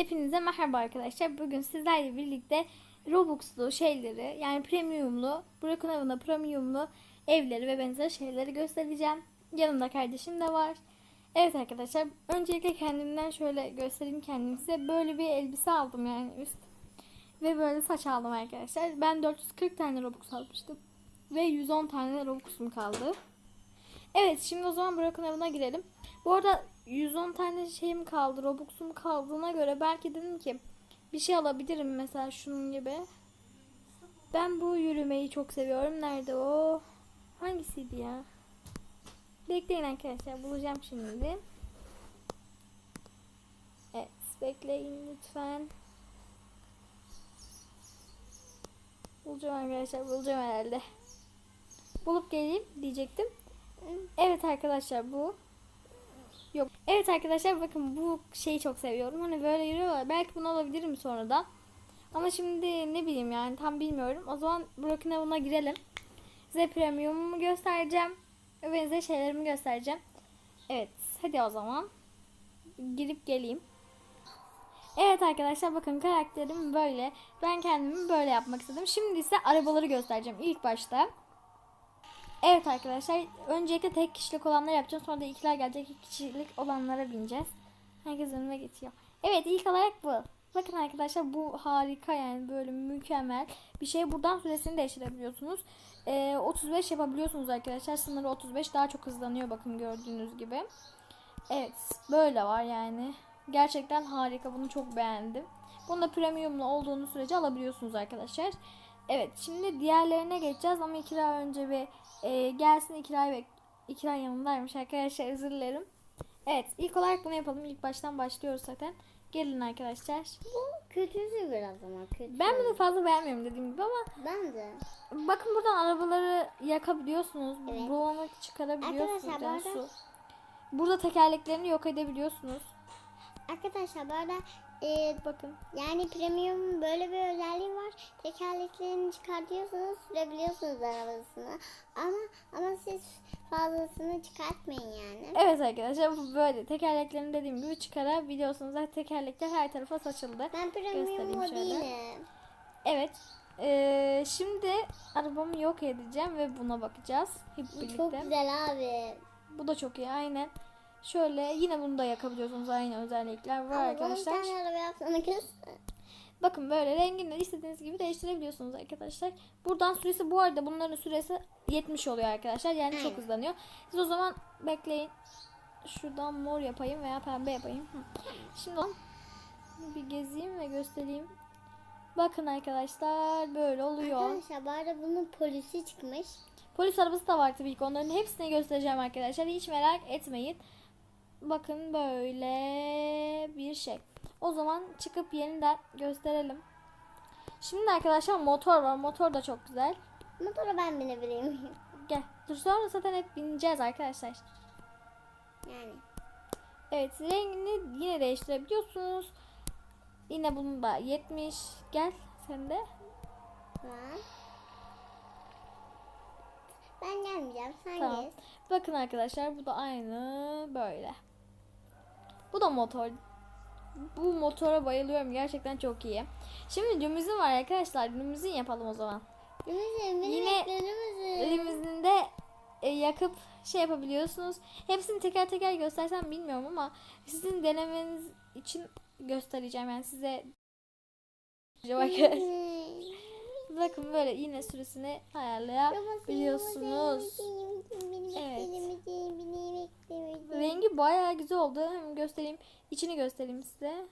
Hepinize merhaba arkadaşlar. Bugün sizlerle birlikte Robux'lu şeyleri yani premiumlu, Broken Haven'a premiumlu evleri ve benzer şeyleri göstereceğim. Yanımda kardeşim de var. Evet arkadaşlar öncelikle kendimden şöyle göstereyim kendimize. Böyle bir elbise aldım yani üst. Ve böyle saç aldım arkadaşlar. Ben 440 tane Robux almıştım. Ve 110 tane Robux'um kaldı. Evet şimdi o zaman Broken Haven'a girelim. Bu arada 110 tane şeyim kaldı. Robux'um kaldığına göre belki dedim ki bir şey alabilirim mesela şunun gibi. Ben bu yürümeyi çok seviyorum. Nerede o? Hangisiydi ya? Bekleyin arkadaşlar. Bulacağım şimdi. Evet. Bekleyin lütfen. Bulacağım arkadaşlar. Bulacağım herhalde. Bulup geleyim diyecektim. Evet arkadaşlar bu. Yok. Evet arkadaşlar bakın bu şeyi çok seviyorum. Hani böyle yürüyorlar. Belki bunu alabilirim sonradan. Ama şimdi ne bileyim yani tam bilmiyorum. O zaman Broken Haven'a girelim. Size premium'umu göstereceğim. Ve size şeylerimi göstereceğim. Evet. Hadi o zaman. Girip geleyim. Evet arkadaşlar bakın karakterim böyle. Ben kendimi böyle yapmak istedim. Şimdi ise arabaları göstereceğim ilk başta. Evet arkadaşlar öncelikle tek kişilik olanları yapacağım. Sonra da ikiler gelecek iki kişilik olanlara bineceğiz. Herkes önüme geçiyor. Evet ilk olarak bu. Bakın arkadaşlar bu harika yani böyle mükemmel bir şey. Buradan süresini değiştirebiliyorsunuz. Ee, 35 yapabiliyorsunuz arkadaşlar. Sınırı 35 daha çok hızlanıyor bakın gördüğünüz gibi. Evet böyle var yani. Gerçekten harika bunu çok beğendim. Bunda premiumlu olduğunu sürece alabiliyorsunuz arkadaşlar. Evet şimdi diğerlerine geçeceğiz ama ikra önce bir e, gelsin ikra bek ikra yanındaymış arkadaşlar özür dilerim. Evet ilk olarak bunu yapalım. İlk baştan başlıyoruz zaten. Gelin arkadaşlar. Bu kötüsü biraz ama kötü. Ben bunu fazla beğenmiyorum dediğim gibi ama Ben de. bakın buradan arabaları yakabiliyorsunuz. Evet. Bulanık çıkarabiliyorsunuz. Arkadaşlar, bu yani arada- su. Burada tekerleklerini yok edebiliyorsunuz. Arkadaşlar bu arada e, Bakın. yani premium böyle bir özelliği var. Tekerleklerini çıkartıyorsunuz sürebiliyorsunuz arabasını. Ama ama siz fazlasını çıkartmayın yani. Evet arkadaşlar bu böyle. Tekerleklerini dediğim gibi çıkarabiliyorsunuz. Zaten tekerlekler her tarafa saçıldı. Ben premium o değilim. Evet. Ee, şimdi arabamı yok edeceğim ve buna bakacağız. Hep birlikte. Çok güzel abi. Bu da çok iyi aynen. Şöyle yine bunu da yakabiliyorsunuz aynı özellikler var Ama bir arkadaşlar. tane araba yapsana kız. Bakın böyle rengini istediğiniz gibi değiştirebiliyorsunuz arkadaşlar. Buradan süresi bu arada bunların süresi 70 oluyor arkadaşlar. Yani çok hızlanıyor. Siz o zaman bekleyin. Şuradan mor yapayım veya pembe yapayım. Şimdi bir gezeyim ve göstereyim. Bakın arkadaşlar böyle oluyor. Arkadaşlar arada bunun polisi çıkmış. Polis arabası da var tabii ki. Onların hepsini göstereceğim arkadaşlar. Hiç merak etmeyin. Bakın böyle bir şey. O zaman çıkıp yeniden gösterelim. Şimdi arkadaşlar motor var. Motor da çok güzel. Motora ben binebileyim. Gel. Dur sonra zaten hep bineceğiz arkadaşlar. yani. Evet rengini yine değiştirebiliyorsunuz. Yine bunun da 70. Gel sen de. Ben gelmeyeceğim. Sen Tamam. gez. Bakın arkadaşlar bu da aynı böyle. Bu da motor. Bu motora bayılıyorum. Gerçekten çok iyi. Şimdi limuzin var arkadaşlar. Limuzin yapalım o zaman. Limuzin, Yine ekranımızın. Limuzinde e, yakıp şey yapabiliyorsunuz. Hepsini teker teker göstersem bilmiyorum ama sizin denemeniz için göstereceğim. Yani size Bakın böyle yine süresini ayarlayabiliyorsunuz. Evet. Rengi bayağı güzel oldu. Hem göstereyim. içini göstereyim size.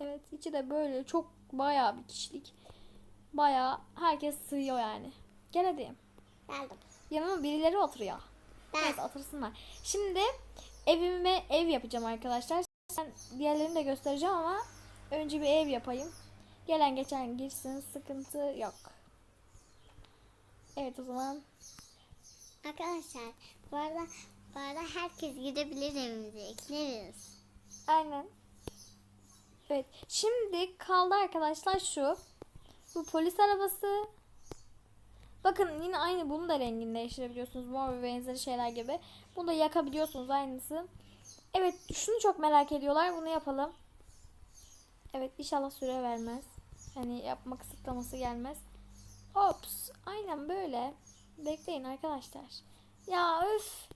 Evet içi de böyle çok bayağı bir kişilik. Bayağı herkes sığıyor yani. Gel hadi. Geldim. Yanıma birileri oturuyor. Ben. Evet otursunlar. Şimdi evime ev yapacağım arkadaşlar. Ben diğerlerini de göstereceğim ama önce bir ev yapayım. Gelen geçen girsin sıkıntı yok. Evet o zaman Arkadaşlar bu arada, bu arada herkes gidebilir evimize ekleriz. Aynen. Evet. Şimdi kaldı arkadaşlar şu. Bu polis arabası. Bakın yine aynı bunu da rengini değiştirebiliyorsunuz. Mor ve benzeri şeyler gibi. Bunu da yakabiliyorsunuz aynısı. Evet şunu çok merak ediyorlar. Bunu yapalım. Evet inşallah süre vermez. Yani yapma kısıtlaması gelmez. Ops. Aynen böyle. Bekleyin arkadaşlar. Ya öf.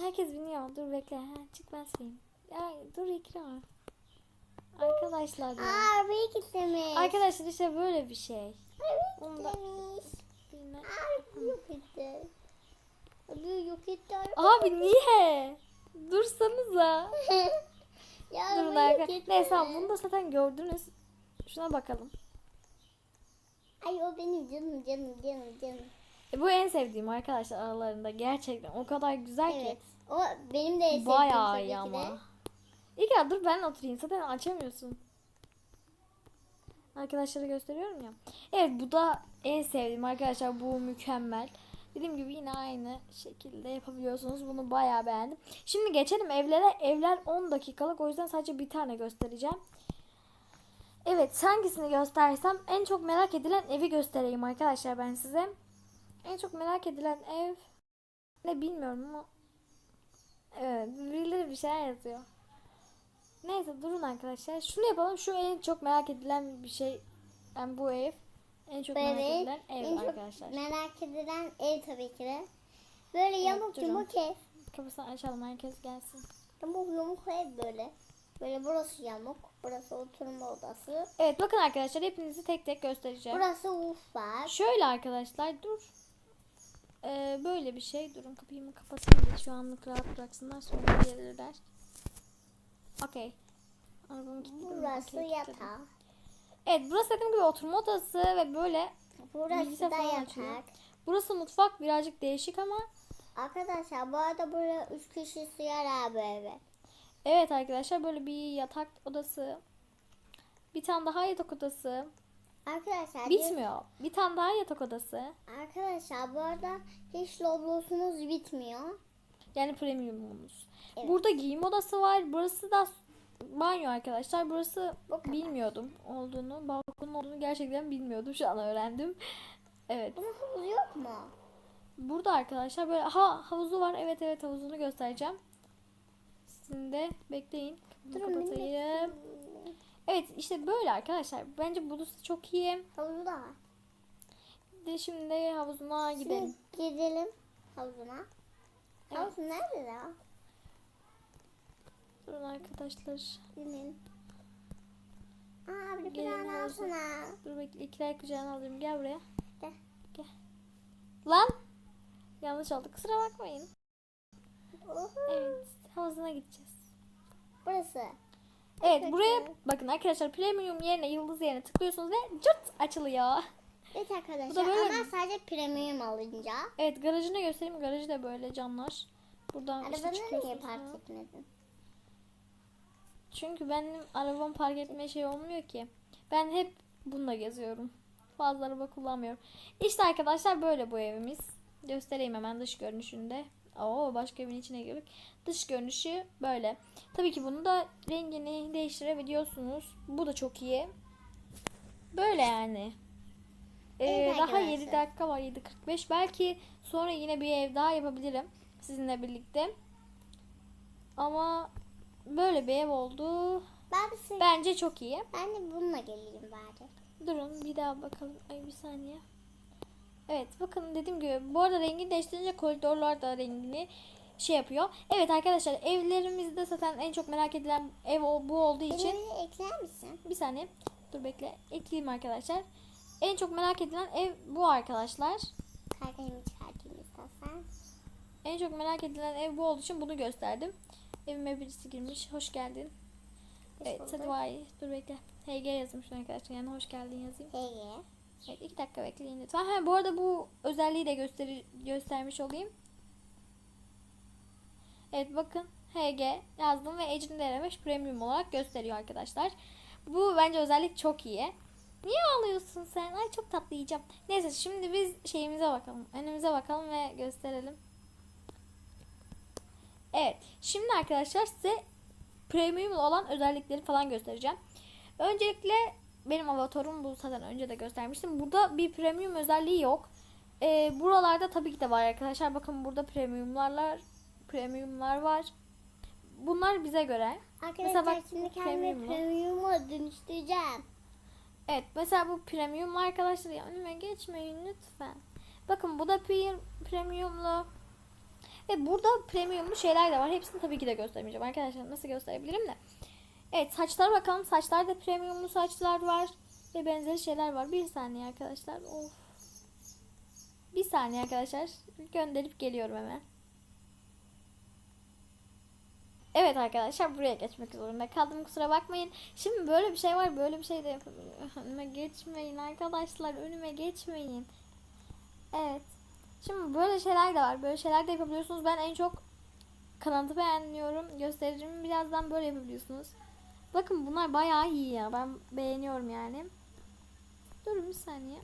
Herkes biniyor. Dur bekle. Ha, çık ben sayayım. Ya dur ikram. Arkadaşlar ya. Aa arabaya gitmiş. Arkadaşlar işte böyle bir şey. Arabaya gitmiş. Bilmem- Abi yok etti. Abi yok etti. Abi niye? Dursanıza. ya Durun araba yok arka. etti. Neyse bunu da zaten gördünüz. Şuna bakalım. Ay o benim canım canım canım canım. E, bu en sevdiğim arkadaşlar aralarında. Gerçekten o kadar güzel Evet. ki. O benim de en sevdiğim Bayağı tabii iyi ki ama. de. İlk ya dur ben oturayım. Zaten açamıyorsun. Arkadaşlara gösteriyorum ya. Evet bu da en sevdiğim arkadaşlar. Bu mükemmel. Dediğim gibi yine aynı şekilde yapabiliyorsunuz. Bunu bayağı beğendim. Şimdi geçelim evlere. Evler 10 dakikalık. O yüzden sadece bir tane göstereceğim. Evet hangisini göstersem en çok merak edilen evi göstereyim arkadaşlar ben size. En çok merak edilen ev ne bilmiyorum ama Evet birileri bir şeyler yazıyor. Neyse durun arkadaşlar. Şunu yapalım. Şu en çok merak edilen bir şey. Yani bu ev. En çok merak Evet. edilen ev En çok arkadaşlar. merak edilen ev tabii ki de. Böyle yamuk durun. yumuk ev. Kapısını açalım herkes gelsin. Yamuk yumuk ev böyle. Böyle burası yamuk. Burası oturma odası. Evet bakın arkadaşlar hepinizi tek tek göstereceğim. Burası uf var. Şöyle arkadaşlar dur. Ee, böyle bir şey. Durun kapıyı mı kapatayım da şu anlık rahat bıraksınlar sonra gelirler. Okey. Burası kilitledim. yatağı. Evet burası dediğim gibi oturma odası ve böyle Burası da falan açıyor. yatak. Burası mutfak birazcık değişik ama Arkadaşlar bu arada buraya 3 kişi sığar abi eve. Evet arkadaşlar böyle bir yatak odası. Bir tane daha yatak odası. Arkadaşlar Bitmiyor. Bir tane daha yatak odası. Arkadaşlar bu arada hiç loblosunuz bitmiyor. Yani premiumumuz. Evet. Burada giyim odası var. Burası da banyo arkadaşlar. Burası bilmiyordum olduğunu. Balkonun olduğunu gerçekten bilmiyordum. Şu an öğrendim. Evet. Bunun havuzu yok mu? Burada arkadaşlar böyle ha havuzu var. Evet evet havuzunu göstereceğim. Sizin de bekleyin. Durun, kapatayım. Evet işte böyle arkadaşlar. Bence burası çok iyi. Havuzu da var. De şimdi havuzuna gidelim. Şimdi gidelim havuzuna. Evet. Havuz nerede ya? Durun arkadaşlar. Gidelim. Aa bir Gelin havuza. alsana. Dur bekle ikiler kucağına alayım. Gel buraya. Gel. Gel. Lan. Yanlış oldu. Kusura bakmayın. Evet. Havuzuna gideceğiz. Burası. Evet Çok buraya güzel. bakın arkadaşlar premium yerine yıldız yerine tıklıyorsunuz ve cırt açılıyor. Evet arkadaşlar Bu da böyle ama sadece premium alınca. Evet garajını göstereyim. Garajı da böyle camlar. Buradan işte Arabanı niye çıkıyorsunuz. park etmedin? Çünkü benim arabam park etme şey olmuyor ki. Ben hep bununla geziyorum. Fazla araba kullanmıyorum. İşte arkadaşlar böyle bu evimiz. Göstereyim hemen dış görünüşünde. Oo başka evin içine girdik. Dış görünüşü böyle. Tabii ki bunu da rengini değiştirebiliyorsunuz. Bu da çok iyi. Böyle yani. Ee, Evet daha arkadaşlar. 7 dakika var 7.45. Belki sonra yine bir ev daha yapabilirim. Sizinle birlikte. Ama böyle bir ev oldu. De ben... Bence çok iyi. ben de bununla geleyim bari. Durun bir daha bakalım. Ay bir saniye. Evet bakın dediğim gibi bu arada rengini değiştirince koridorlar da rengini şey yapıyor. Evet arkadaşlar evlerimizde zaten en çok merak edilen ev bu olduğu için Beni ekler misin? bir saniye dur bekle ekleyeyim arkadaşlar. En çok merak edilen ev bu arkadaşlar. Kalbimi çıkartayım istersen. En çok merak edilen ev bu olduğu için bunu gösterdim. Evime birisi girmiş. Hoş geldin. Hoş Evet bulduk. hadi vay. Dur bekle. HG yazmış arkadaşlar. Yani hoş geldin yazayım. Hey. Evet iki dakika bekleyin lütfen. Ha, bu arada bu özelliği de gösteri göstermiş olayım. Evet bakın HG yazdım ve Ecrin Deremeş Premium olarak gösteriyor arkadaşlar. Bu bence özellik çok iyi. Niye ağlıyorsun sen? Ay çok tatlı yiyeceğim. Neyse şimdi biz şeyimize bakalım. Önümüze bakalım ve gösterelim. Evet. Şimdi arkadaşlar size premium olan özellikleri falan göstereceğim. Öncelikle benim avatarum bu zaten önce de göstermiştim. Burada bir premium özelliği yok. Ee, buralarda tabii ki de var arkadaşlar. Bakın burada premiumlarlar premiumlar var. bunlar bize göre. Arkadaşlar bak, şimdi kendimi premium'a dönüştüreceğim. Evet mesela bu premium arkadaşlar ya önüme geçmeyin lütfen. Bakın bu da pre- premiumlu. Ve burada premiumlu şeyler de var. Hepsini tabii ki de göstermeyeceğim arkadaşlar. Nasıl gösterebilirim de. Evet saçlara bakalım. Saçlarda premiumlu saçlar var. Ve benzeri şeyler var. Bir saniye arkadaşlar. Of. Bir saniye arkadaşlar. Gönderip geliyorum hemen. Evet arkadaşlar buraya geçmek zorunda kaldım kusura bakmayın. Şimdi böyle bir şey var böyle bir şey de. Önüme geçmeyin arkadaşlar önüme geçmeyin. Evet. Şimdi böyle şeyler de var. Böyle şeyler de yapabiliyorsunuz. Ben en çok kanadı beğeniyorum. Göstereceğim. Birazdan böyle yapabiliyorsunuz. Bakın bunlar bayağı iyi ya. Ben beğeniyorum yani. Dur bir saniye.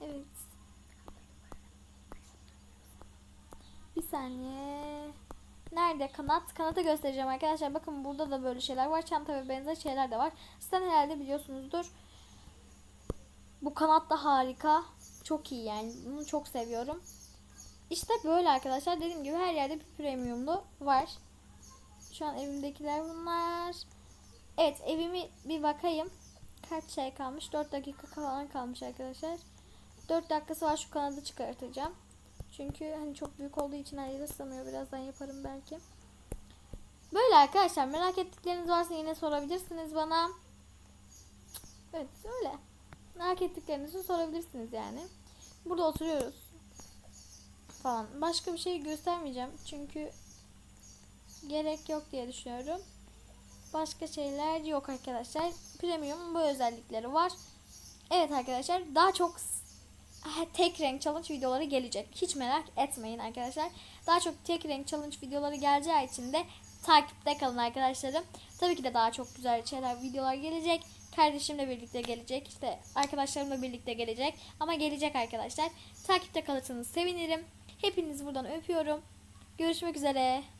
Evet. Bir saniye. Nerede kanat? Kanatı göstereceğim arkadaşlar. Bakın burada da böyle şeyler var. Çanta ve benzer şeyler de var. Sizden herhalde biliyorsunuzdur. Bu kanat da harika. Çok iyi yani. Bunu çok seviyorum. İşte böyle arkadaşlar. Dediğim gibi her yerde bir premiumlu var. Şu an evimdekiler bunlar. Evet evimi bir bakayım. Kaç şey kalmış? 4 dakika falan kalmış arkadaşlar. 4 dakikası var şu kanadı çıkartacağım. Çünkü hani çok büyük olduğu için her yere. Birazdan yaparım belki. Böyle arkadaşlar merak ettikleriniz varsa yine sorabilirsiniz bana. Evet öyle. Merak ettiklerinizi sorabilirsiniz yani. Burada oturuyoruz. Falan. Başka bir şey göstermeyeceğim. Çünkü gerek yok diye düşünüyorum. Başka şeyler yok arkadaşlar. Premium bu özellikleri var. Evet arkadaşlar daha çok tek renk challenge videoları gelecek. Hiç merak etmeyin arkadaşlar. Daha çok tek renk challenge videoları geleceği için de takipte kalın arkadaşlarım. Tabii ki de daha çok güzel şeyler, videolar gelecek. Kardeşimle birlikte gelecek. işte arkadaşlarımla birlikte gelecek. Ama gelecek arkadaşlar. Takipte kalırsanız sevinirim. Hepinizi buradan öpüyorum. Görüşmek üzere.